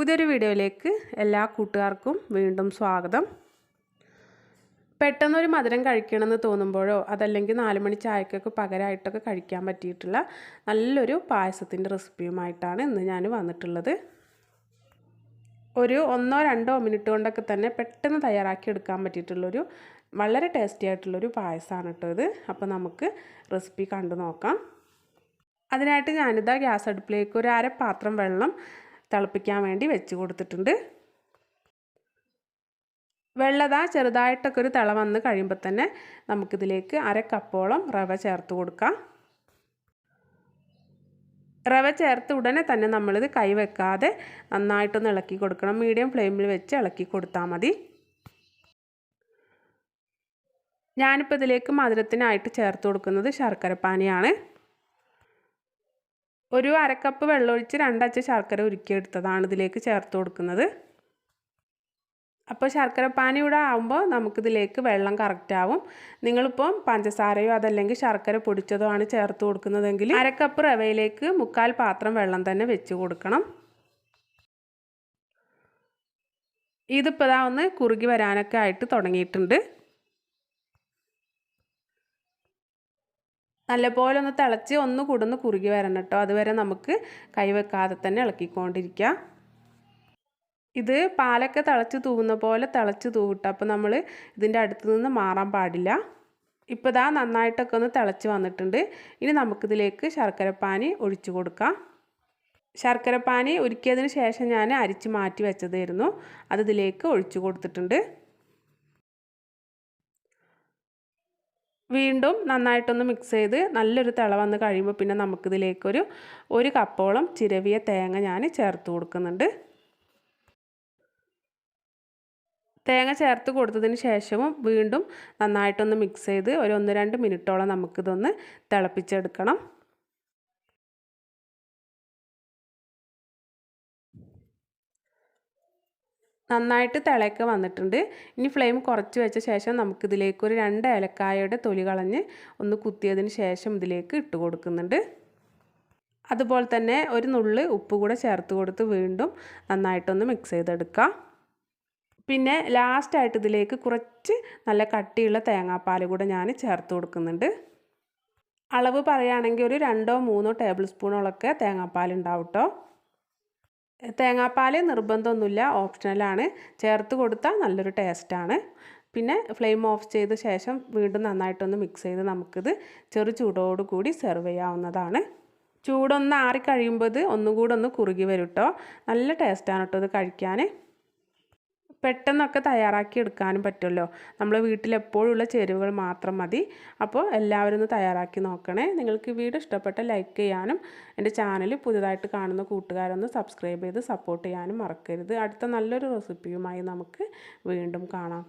പുതിയൊരു വീഡിയോയിലേക്ക് എല്ലാ കൂട്ടുകാർക്കും വീണ്ടും സ്വാഗതം. പെട്ടെന്നൊരു മധുരം കഴിക്കണമെന്ന് തോന്നുമ്പോഴോ അതല്ലെങ്കിൽ നാലുമണി ചായക്കൊക്കെ പകരമായിട്ടൊക്കെ കഴിക്കാൻ പറ്റിയിട്ടുള്ള നല്ലൊരു പായസത്തിന്റെ റെസിപ്പിയുമായിട്ടാണ് ഇന്ന് ഞാൻ വന്നിട്ടുള്ളത്. ഒരു ഒന്നോ രണ്ടോ മിനിറ്റ് കൊണ്ടൊക്കെ തന്നെ പെട്ടെന്ന് തയ്യാറാക്കി എടുക്കാൻ പറ്റിയിട്ടുള്ളൊരു വളരെ ടേസ്റ്റി ആയിട്ടുള്ളൊരു പായസമാണ് കേട്ടോ ഇത്. അപ്പോൾ നമുക്ക് റെസിപ്പി കണ്ടു നോക്കാം. അതിനായിട്ട് ഞാനിതാ ഗ്യാസ് അടുപ്പിലേക്ക് ഒരു അര പാത്രം വെള്ളം തിളപ്പിക്കാൻ വേണ്ടി വെച്ച് കൊടുത്തിട്ടുണ്ട്. വെള്ളത ചെറുതായിട്ടൊക്കെ ഒരു തിള വന്ന് കഴിയുമ്പോൾ തന്നെ നമുക്കിതിലേക്ക് അര കപ്പോളം റവ ചേർത്ത് കൊടുക്കാം. റവ ചേർത്ത് ഉടനെ തന്നെ നമ്മളിത് കൈവെക്കാതെ നന്നായിട്ടൊന്ന് ഇളക്കി കൊടുക്കണം. മീഡിയം ഫ്ലെയിമിൽ വെച്ച് ഇളക്കി കൊടുത്താൽ മതി. ഞാനിപ്പോൾ ഇതിലേക്ക് മധുരത്തിനായിട്ട് ചേർത്ത് കൊടുക്കുന്നത് ശർക്കരപ്പാനിയാണ്. ഒരു അരക്കപ്പ് വെള്ളമൊഴിച്ച് രണ്ടച്ച ശർക്കര ഉരുക്കിയെടുത്തതാണ് ഇതിലേക്ക് ചേർത്ത് കൊടുക്കുന്നത്. അപ്പോൾ ശർക്കര പാനി ഇവിടെ ആകുമ്പോൾ നമുക്കിതിലേക്ക് വെള്ളം കറക്റ്റ് ആവും. നിങ്ങളിപ്പം പഞ്ചസാരയോ അതല്ലെങ്കിൽ ശർക്കര പൊടിച്ചതോ ആണ് ചേർത്ത് കൊടുക്കുന്നതെങ്കിൽ അരക്കപ്പ് റവയിലേക്ക് മുക്കാൽ പാത്രം വെള്ളം തന്നെ വെച്ച് കൊടുക്കണം. ഇതിപ്പോൾ ഇതാ ഒന്ന് കുറുകി വരാനൊക്കെ ആയിട്ട് തുടങ്ങിയിട്ടുണ്ട്. നല്ലപോലെ ഒന്ന് തിളച്ച് ഒന്ന് കൂടുന്ന് കുറുകി വരണം കേട്ടോ. അതുവരെ നമുക്ക് കൈവെക്കാതെ തന്നെ ഇളക്കിക്കൊണ്ടിരിക്കുക. ഇത് പാലൊക്കെ തിളച്ച് തൂവുന്ന പോലെ തിളച്ച് തൂവിട്ട് അപ്പോൾ നമ്മൾ ഇതിന്റെ അടുത്ത് നിന്ന് മാറാൻ പാടില്ല. ഇപ്പോൾ ഇതാ നന്നായിട്ടൊക്കെ ഒന്ന് തിളച്ച് വന്നിട്ടുണ്ട്. ഇനി നമുക്കിതിലേക്ക് ശർക്കരപ്പാനി ഒഴിച്ചു കൊടുക്കാം. ശർക്കരപ്പാനി ഒരുക്കിയതിന് ശേഷം ഞാൻ അരിച്ച് മാറ്റി വെച്ചതായിരുന്നു. അതിലേക്ക് ഒഴിച്ചു കൊടുത്തിട്ടുണ്ട്. വീണ്ടും നന്നായിട്ടൊന്ന് മിക്സ് ചെയ്ത് നല്ലൊരു തിള വന്ന് കഴിയുമ്പോൾ പിന്നെ നമുക്കിതിലേക്കൊരു ഒരു കപ്പോളം ചിരവിയ തേങ്ങ ഞാൻ ചേർത്ത് കൊടുക്കുന്നുണ്ട്. തേങ്ങ ചേർത്ത് കൊടുത്തതിന് ശേഷവും വീണ്ടും നന്നായിട്ടൊന്ന് മിക്സ് ചെയ്ത് ഒരു ഒന്ന് രണ്ട് മിനിറ്റോളം നമുക്കിതൊന്ന് തിളപ്പിച്ചെടുക്കണം. നന്നായിട്ട് തിളയൊക്കെ വന്നിട്ടുണ്ട്. ഇനി ഫ്ലെയിം കുറച്ച് വെച്ച ശേഷം നമുക്കിതിലേക്ക് ഒരു രണ്ട് ഏലക്കായയുടെ തൊലി കളഞ്ഞ് ഒന്ന് കുത്തിയതിന് ശേഷം ഇതിലേക്ക് ഇട്ട് കൊടുക്കുന്നുണ്ട്. അതുപോലെ തന്നെ ഒരു നുള്ള് ഉപ്പ് കൂടെ ചേർത്ത് കൊടുത്ത് വീണ്ടും നന്നായിട്ടൊന്ന് മിക്സ് ചെയ്തെടുക്കാം. പിന്നെ ലാസ്റ്റായിട്ട് ഇതിലേക്ക് കുറച്ച് നല്ല കട്ടിയുള്ള തേങ്ങാപ്പാൽ കൂടെ ഞാൻ ചേർത്ത് കൊടുക്കുന്നുണ്ട്. അളവ് പറയുകയാണെങ്കിൽ ഒരു രണ്ടോ മൂന്നോ ടേബിൾ സ്പൂണോളൊക്കെ തേങ്ങാപ്പാൽ ഉണ്ടാവും കേട്ടോ തേങ്ങാപ്പാൽ നിർബന്ധമൊന്നുമില്ല ഓപ്ഷണലാണ് ചേർത്ത് കൊടുത്താൽ നല്ലൊരു ടേസ്റ്റാണ് പിന്നെ ഫ്ലെയിം ഓഫ് ചെയ്ത ശേഷം വീണ്ടും നന്നായിട്ടൊന്ന് മിക്സ് ചെയ്ത് നമുക്കിത് ചെറു ചൂടോട് കൂടി സെർവ് ചെയ്യാവുന്നതാണ്. ചൂടൊന്ന് ആറി കഴിയുമ്പോൾ ഇത് ഒന്നും ഒന്ന് കുറുകി വരും കേട്ടോ നല്ല ടേസ്റ്റാണ് കേട്ടോ ഇത് കഴിക്കാൻ പെട്ടെന്നൊക്കെ തയ്യാറാക്കി എടുക്കാനും പറ്റുമല്ലോ. നമ്മൾ വീട്ടിലെപ്പോഴുള്ള ചേരുവകൾ മാത്രം മതി. അപ്പോൾ എല്ലാവരും ഒന്ന് തയ്യാറാക്കി നോക്കണേ. നിങ്ങൾക്ക് വീഡിയോ ഇഷ്ടപ്പെട്ട ലൈക്ക് ചെയ്യാനും എന്റെ ചാനൽ പുതുതായിട്ട് കാണുന്ന കൂട്ടുകാരൊന്ന് സബ്സ്ക്രൈബ് ചെയ്ത് സപ്പോർട്ട് ചെയ്യാനും മറക്കരുത്. അടുത്ത നല്ലൊരു റെസിപ്പിയുമായി നമുക്ക് വീണ്ടും കാണാം.